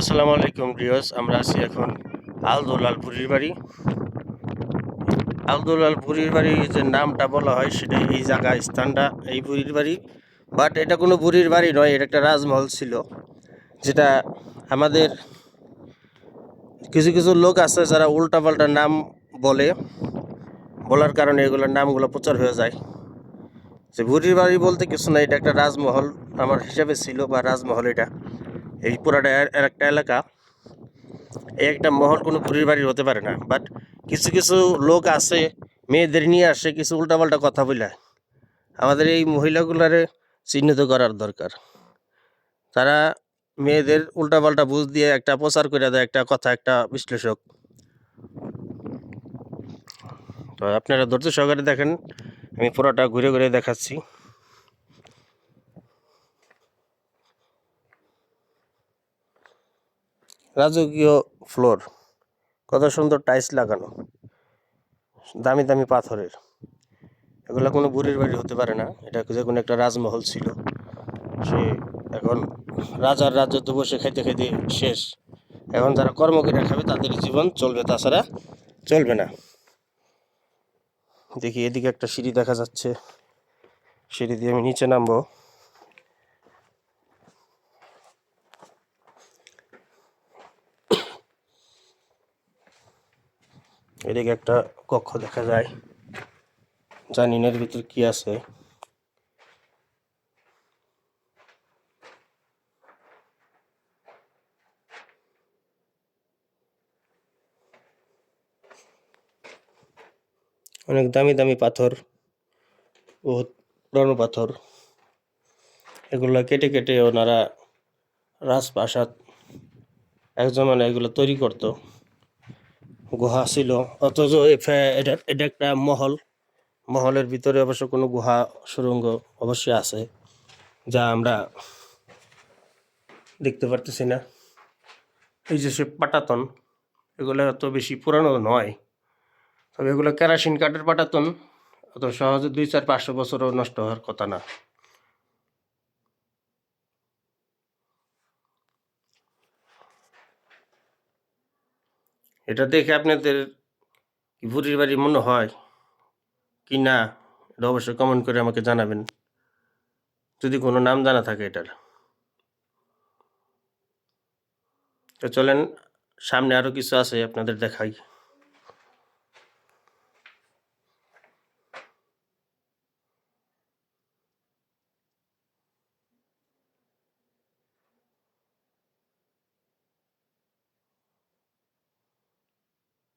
আসসালামু আলাইকুম রিয়স আমরা আছি এখন আলদোলাল পুরীর বাড়ি। আলদোলাল পুরীর বাড়ি যে নামটা বলা হয় সেটা এই জায়গা, স্থানটা, এই পুরীর বাড়ি। বাট এটা কোনো পুরীর বাড়ি নয়, এটা একটা রাজমহল ছিল, যেটা আমাদের কিছু কিছু লোক আছে যারা উল্টাপাল্টা নাম বলে। বলার কারণে এগুলোর নামগুলো প্রচার হয়ে যায়। যে বুড়ির বাড়ি বলতে কিছু না, এটা একটা রাজমহল আমার হিসাবে ছিল বা রাজমহল এটা। এই পুরাটা একটা এলাকা। এই একটা মহল কোনো বুড়ির বাড়ির হতে পারে না বাট কিছু কিছু লোক আছে, মেয়েদের নিয়ে আসে, কিছু উল্টাপাল্টা কথা বলে। আমাদের এই মহিলাগুলারে চিহ্নিত করার দরকার। তারা মেয়েদের উল্টাপাল্টা বুঝ দিয়ে একটা প্রচার করে দেয়, একটা কথা, একটা বিশ্লেষক। তো আপনারা ধৈর্য সহকারে দেখেন, আমি পুরোটা ঘুরে ঘুরে দেখাচ্ছি। রাজকীয় ফ্লোর। কত সুন্দর টাইলস লাগানো। দামি দামি পাথরের। এগুলো কোনো বুড়ির বাড়ি হতে পারে না। এটা যে কোনো একটা রাজমহল ছিল। সে এখন রাজার রাজ্য রাজত্ব বসে খাইতে খাইতে শেষ। এখন যারা কর্ম করে খাবে, তাদের জীবন চলবে। তাছাড়া চলবে না। দেখি, এদিকে একটা সিঁড়ি দেখা যাচ্ছে। সিঁড়ি দিয়ে আমি নিচে নামবো। এদিকে একটা কক্ষ দেখা যায়। জানি না এর ভিতর কি আছে? অনেক দামি দামি পাথর, বহুত পুরানো পাথর। এগুলো কেটে কেটে ওনারা রাজপ্রাসাদ এক জমানে এগুলো তৈরি করতো। গুহা ছিল। অথচ এটা একটা মহল। মহলের ভিতরে অবশ্য কোনো গুহা সুড়ঙ্গ অবশ্যই আছে, যা আমরা দেখতে পারতেছি না। এই যে সে পাটাতন, এগুলো এত বেশি পুরানো নয়। তবে এগুলো কেরাসিন কাঠের পাটাতন, অত সহজে দুই চার পাঁচশো বছরও নষ্ট হওয়ার কথা না। এটা দেখে আপনাদের ভুরির বাড়ি মনে হয় কি না, এটা অবশ্যই কমেন্ট করে আমাকে জানাবেন। যদি কোনো নাম জানা থাকে এটার। তো চলেন, সামনে আরও কিছু আছে আপনাদের দেখাই।